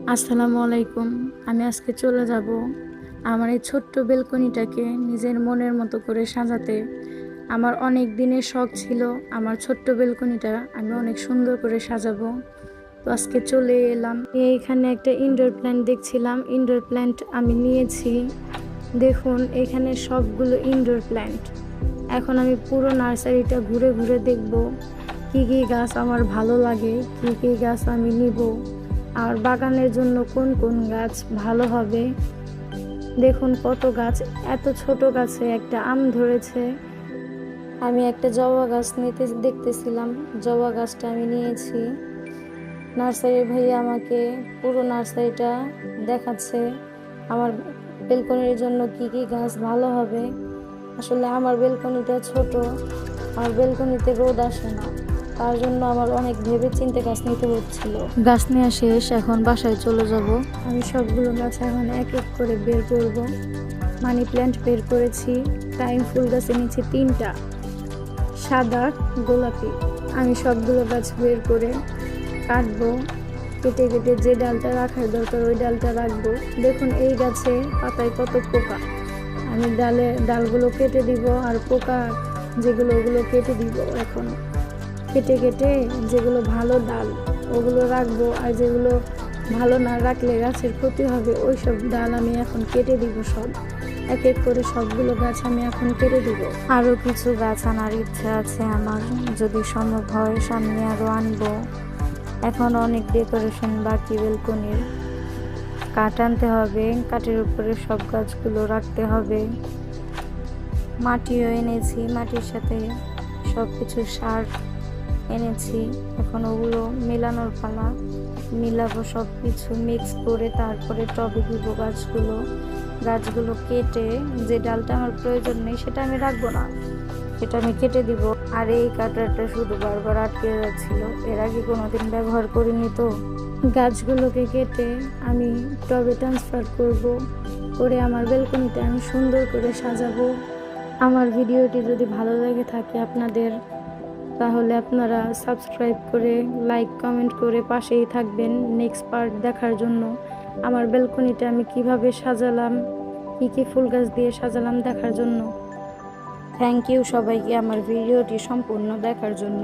আসসালামু আলাইকুম। আমি আজকে চলে যাব আমার এই ছোট্ট বেলকনিটাকে নিজের মনের মতো করে সাজাতে। আমার অনেক দিনের শখ ছিল আমার ছোট্ট বেলকনিটা আমি অনেক সুন্দর করে সাজাবো। তো আজকে চলে এলাম। এইখানে একটা ইনডোর প্ল্যান্ট দেখছিলাম। ইনডোর প্ল্যান্ট আমি নিয়েছি। দেখুন, এখানে সবগুলো ইনডোর প্ল্যান্ট এখন আমি পুরো নার্সারিটা ঘুরে ঘুরে দেখব। কি কি গাছ আমার ভালো লাগে, কি কি গাছ আমি নিব। আর বাগানের জন্য কোন কোন গাছ ভালো হবে? দেখুন কত গাছ, এত ছোট গাছে একটা আম ধরেছে। আমি একটা জবা গাছ নিতে দেখতেছিলাম, জবা গাছটা আমি নিয়েছি। নার্সারি ভাইয়া আমাকে পুরো নার্সারিটা দেখাচ্ছে, আমার বেলকনির জন্য কি কি গাছ ভালো হবে। আসলে আমার বেলকনিটা ছোট আর বেলকনিতে রোদ আসে না। তার জন্য আমার অনেক ভেবে চিন্তে গাছ নিতে হচ্ছিল। গাছ নেওয়া শেষ এখন বাসায় চলে যাব। আমি সবগুলো গাছ এখন এক এক করে বের করব। মানি প্ল্যান্ট বের করেছি টাইম ফুল গাছ এনেছি তিনটা। সাদা গোলাপি। আমি সবগুলো গাছ বের করে কাটবো। কেটে কেটে যে ডালটা রাখার দরকার ওই ডালটা রাখব। দেখুন এই গাছে পাতায় কত পোকা। আমি ডালে ডালগুলো কেটে দিব আর পোকা যেগুলো ওগুলো কেটে দিব এখন। কেটে কেটে যেগুলো ভালো ডাল, ওগুলো রাখব। আর যেগুলো ভালো না রাখলে গাছের ক্ষতি হবে ওই সব ডাল আমি এখন কেটে দিব সব। এক এক করে সবগুলো গাছ আমি এখন কেটে দিব। আরও কিছু গাছ আনার ইচ্ছা আছে আমার, যদি সম্ভব হয় সামনে আরও আনব। এখন অনেক ডেকোরেশন বাকি বেলকনির। কাঠ আনতে হবে, কাঠের উপরে সব গাছগুলো রাখতে হবে। মাটিও এনেছি, মাটির সাথে সব কিছু সার এনেছি। এখন ওগুলো মেলানোর পালা। মিলাবো সব কিছু মিক্স করে তারপরে টবে দিব গাছগুলো। গাছগুলো কেটে যে ডালটা আমার প্রয়োজন নেই সেটা আমি রাখব না। সেটা আমি কেটে দিব। আর এই কাটারটা শুধু বারবার আটকে যাচ্ছিল। এর আগে কোনোদিন ব্যবহার করিনি তো। গাছগুলোকে কেটে আমি টবে ট্রান্সফার করব। করে আমার বেলকনিটা আমি সুন্দর করে সাজাবো। আমার ভিডিওটি যদি ভালো লেগে থাকে আপনাদের তাহলে আপনারা সাবস্ক্রাইব করে লাইক কমেন্ট করে পাশেই থাকবেন নেক্সট পার্ট দেখার জন্য। আমার বেলকনিটা আমি কীভাবে সাজালাম, কী কী ফুল গাছ দিয়ে সাজালাম দেখার জন্য। থ্যাংক ইউ সবাইকে আমার ভিডিওটি সম্পূর্ণ দেখার জন্য।